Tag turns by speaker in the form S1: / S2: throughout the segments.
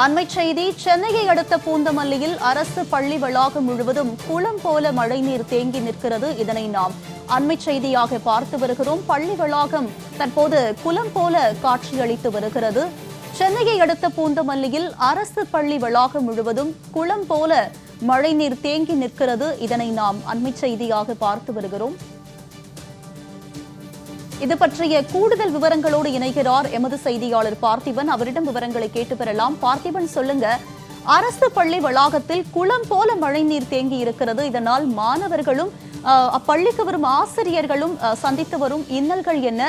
S1: அண்மை செய்தி சென்னையை அடுத்த பூந்தமல்லியில் அரசு பள்ளி வளாகம் முழுவதும் குளம் போல மழைநீர் தேங்கி நிற்கிறது. இதனை நாம் அண்மை செய்தியாக பார்த்து வருகிறோம். பள்ளி வளாகம் தற்போது குளம் போல காட்சியளித்து வருகிறது. சென்னையை அடுத்த பூந்தமல்லியில் அரசு பள்ளி வளாகம் முழுவதும் குளம் போல மழைநீர் தேங்கி நிற்கிறது. இதனை நாம் அண்மை செய்தியாக பார்த்து வருகிறோம். இது பற்றிய கூடுதல் விவரங்களோடு இணைகிறார் எமது செய்தியாளர் பார்த்திபன். அவரிடம் விவரங்களை கேட்டு பெறலாம். பார்த்திபன் சொல்லுங்க. அரசு பள்ளி வளாகத்தில் குளம் போல மழைநீர் தேங்கி இருக்கிறது. இதனால் மாணவர்களும் அப்பள்ளிக்கு வரும் ஆசிரியர்களும் சந்தித்து வரும் இன்னல்கள் என்ன?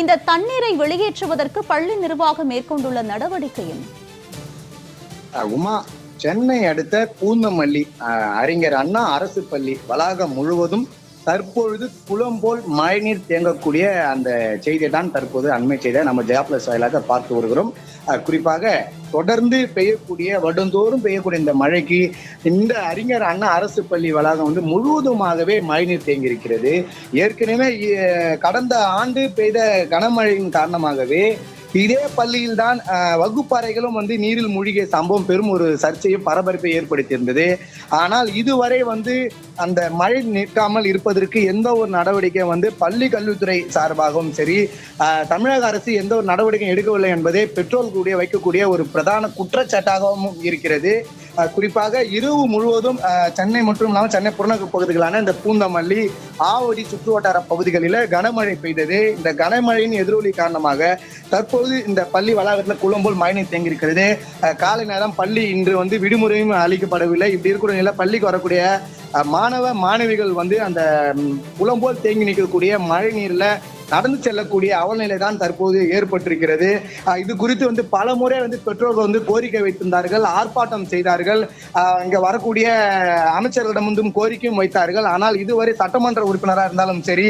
S1: இந்த தண்ணீரை வெளியேற்றுவதற்கு பள்ளி நிர்வாகம் மேற்கொண்டுள்ள நடவடிக்கை என்ன?
S2: உமா சென்னை அடுத்த பூந்தமல்லி அறிஞர் அண்ணா அரசு பள்ளி வளாகம் முழுவதும் தற்பொழுது குளம் போல் மழைநீர் தேங்கக்கூடிய அந்த செய்தியை தான் தற்போது அண்மை செய்தியை நம்ம ஜெயாப்ளஸ் வாயிலாக பார்த்து வருகிறோம். குறிப்பாக தொடர்ந்து பெய்யக்கூடிய வருடந்தோறும் பெய்யக்கூடிய இந்த மழைக்கு இந்த அறிஞர் அண்ணா அரசு பள்ளி வளாகம் வந்து முழுவதுமாகவே மழைநீர் தேங்கியிருக்கிறது. ஏற்கனவே கடந்த ஆண்டு பெய்த கனமழையின் காரணமாகவே இதே பள்ளியில் தான் வகுப்பறைகளும் வந்து நீரில் மூழ்கிய சம்பவம் பெரும் ஒரு சர்ச்சையும் பரபரப்பை ஏற்படுத்தியிருந்தது. ஆனால் இதுவரை வந்து அந்த மழை நிற்காமல் இருப்பதற்கு எந்த ஒரு நடவடிக்கை வந்து பள்ளி கல்வித்துறை சார்பாகவும் சரி தமிழக அரசு எந்த ஒரு நடவடிக்கையும் எடுக்கவில்லை என்பதே பெட்ரோல் கூடிய வைக்கக்கூடிய ஒரு பிரதான குற்றச்சாட்டாகவும் இருக்கிறது. குறிப்பாக இரவு முழுவதும் சென்னை மற்றும் இல்லாமல் சென்னை புறநகர் பகுதிகளான இந்த பூந்தமல்லி ஆவடி சுற்றுவட்டார பகுதிகளில் கனமழை பெய்தது. இந்த கனமழையின் எதிரொலி காரணமாக தற்போது இந்த பள்ளி வளாகத்தில் குளம்போல் மழைநீர் தேங்கி இருக்கிறது காலை நேரம் பள்ளி இன்று வந்து விடுமுறையும் அளிக்கப்படவில்லை. இப்படி இருக்கிற நிலை பள்ளிக்கு வரக்கூடிய மாணவ மாணவிகள் வந்து அந்த குளம்போல் தேங்கி நிற்கக்கூடிய மழை நீர்ல நடந்து செல்லக்கூடிய அவல்நிலை தான் தற்போது ஏற்பட்டிருக்கிறது. இது குறித்து வந்து பல முறை வந்து பெற்றோர்கள் வந்து கோரிக்கை வைத்திருந்தார்கள் ஆர்ப்பாட்டம் செய்தார்கள். இங்க வரக்கூடிய அமைச்சர்களிடம் வந்தும் கோரிக்கையும் வைத்தார்கள். ஆனால் இதுவரை சட்டமன்ற உறுப்பினராக இருந்தாலும் சரி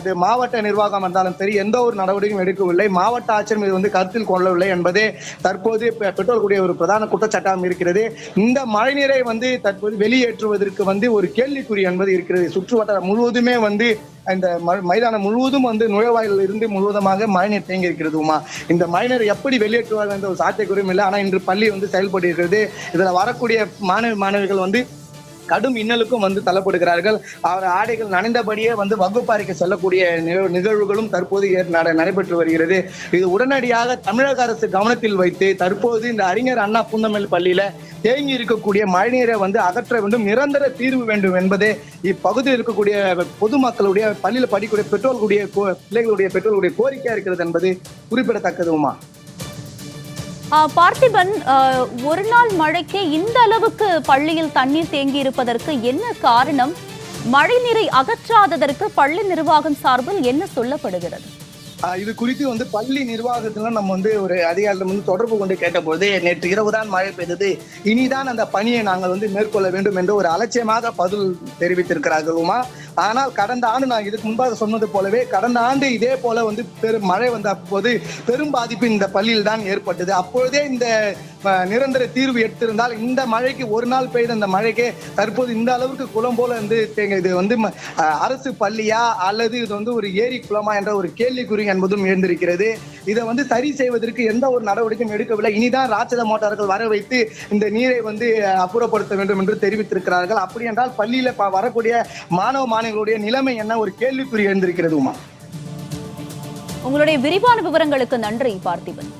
S2: இது மாவட்ட நிர்வாகம் இருந்தாலும் சரி எந்த ஒரு நடவடிக்கையும் எடுக்கவில்லை. மாவட்ட ஆட்சியர் மீது வந்து கருத்தில் கொள்ளவில்லை என்பதே தற்போது பெற்றோர்களுடைய ஒரு பிரதான குற்றச்சட்டம் இருக்கிறது. இந்த மழைநீரை வந்து தற்போது வெளியேற்றுவதற்கு வந்து ஒரு கேள்விக்குறி என்பது இருக்கிறது. சுற்று வட்டாரம் முழுவதுமே வந்து இந்த ம- மைதானம் முழுவதும் வந்து நுழைவாயில் இருந்து முழுவதுமாக மழைநீர் தேங்கி இருக்கிறது உமா. இந்த மழைநீர் எப்படி வெளியேற்றுவார்கள் என்ற ஒரு சாத்தியக்குறியும் இல்லை. ஆனால் இன்று பள்ளி வந்து செயல்பட்டு இருக்கிறது இதுல வரக்கூடிய மாணவி மாணவிகள் வந்து கடும் இன்னலுக்கும் வந்து தள்ளப்படுகிறார்கள். அவர் ஆடைகள் நனைந்தபடியே வந்து வகுப்பறைக்கு செல்லக்கூடிய நிகழ்வுகளும் தற்போது நடைபெற்று வருகிறது. இது உடனடியாக தமிழக அரசு கவனத்தில் வைத்து தற்போது இந்த அறிஞர் அண்ணா பூந்தமல்லி பள்ளியில தேங்கி இருக்கக்கூடிய மழைநீரை வந்து அகற்ற வேண்டும் நிரந்தர தீர்வு வேண்டும் என்பதே இப்பகுதியில் இருக்கக்கூடிய பொதுமக்களுடைய பள்ளியில் படிக்கக்கூடிய பெற்றோர்களுடைய கோ- பிள்ளைகளுடைய பெற்றோர்களுடைய கோரிக்கையா இருக்கிறது என்பது
S1: குறிப்பிடத்தக்கதுமா? பார்த்திபன் ஒரு நாள் மழைக்கே இந்த அளவுக்கு பள்ளியில் தண்ணீர் தேங்கி இருப்பதற்கு என்ன காரணம்? மழைநீரை அகற்றாததற்கு பள்ளி நிர்வாகம் சார்பில் என்ன சொல்லப்படுகிறது?
S2: ஆஹ் இது குறித்து வந்து பள்ளி நிர்வாகத்துல நம்ம வந்து ஒரு அதிகாரிடம் வந்து தொடர்பு கொண்டு கேட்டபோது நேற்று இரவு தான் மழை பெய்தது. இனிதான் அந்த பணியை நாங்கள் வந்து மேற்கொள்ள வேண்டும் என்று ஒரு அலட்சியமாக பதில் தெரிவித்திருக்கிறார்கள் உமா ஆனால் கடந்த ஆண்டு நான் இதுக்கு முன்பாக சொன்னது போலவே கடந்த ஆண்டு இதே போல வந்து பெரும் மழை வந்த அப்போது பெரும் பாதிப்பு இந்த பள்ளியில் தான் ஏற்பட்டது. அப்பொழுதே இந்த நிரந்தர தீர்வு எடுத்திருந்தால் இந்த மழைக்கு ஒரு நாள் பெய்த இந்த மழைக்கே தற்போது இந்த அளவுக்கு குளம் போல வந்து இது வந்து அரசு பள்ளியா அல்லது இது வந்து ஒரு ஏரி குளமா என்ற ஒரு கேள்விக்குறி என்பதும் எழுந்திருக்கிறது. இதை வந்து சரி செய்வதற்கு எந்த ஒரு நடவடிக்கையும் எடுக்கவில்லை. இனிதான் ராட்சத மோட்டார்கள் வர வைத்து இந்த நீரை வந்து அப்புறப்படுத்த வேண்டும் என்று தெரிவித்திருக்கிறார்கள். அப்படி என்றால் பள்ளியில வரக்கூடிய மாணவ மாணவிகளுடைய நிலைமை என்ன? ஒரு கேள்விக்குறி எழுந்திருக்கிறது உமா
S1: உங்களுடைய விரிவான விவரங்களுக்கு நன்றி பார்த்திபன்.